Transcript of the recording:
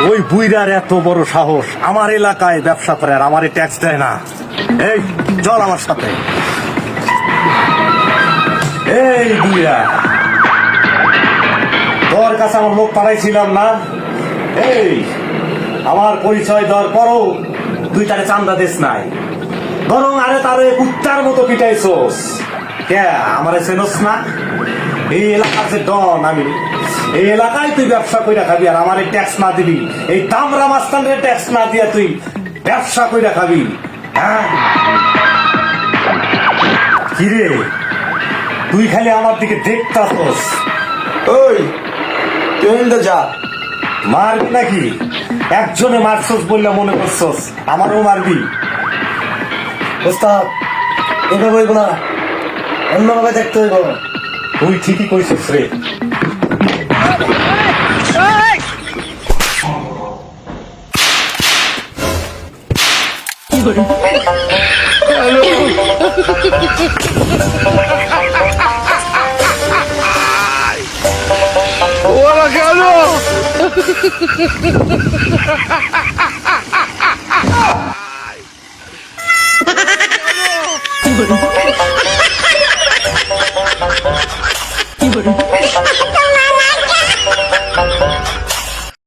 ওই বুইরার এত বড় সাহস, আমার এলাকায় ব্যবসা করে আর আমারে ট্যাক্স দেয় না। এই, চল আমার সাথে। এই বুইরা, তোর কাছে আমার লোক পাঠাইছিলাম না? এই, আমার পরিচয় দেওয়ার পরও তুই তারে চান্দা দিস নাই। বরং আরে তারে কুত্তার মতো পিটাইছোস। কে, আমারে চেনস না? এই এলাকার যে ডন আমি। এই এলাকায় তুই ব্যবসা কইরা খাবি আর আমারে ট্যাক্স না দিবি এই তামরা মাস্তানের ট্যাক্স না দিয়া তুই ব্যবসা কইরা খাবি। হ্যাঁ। কিরে? তুই খালি আমার দিকে দেখতাছস। ওই তুই এখানটা যা। মারবি নাকি? একজনে মারছস বললে মনে করছস আমারও মারবি। ওস্তাদ এভাবে হইব না। অন্যভাবে দেখতে হইব। তুই ঠিকই কইছিস রে। ওরা কেন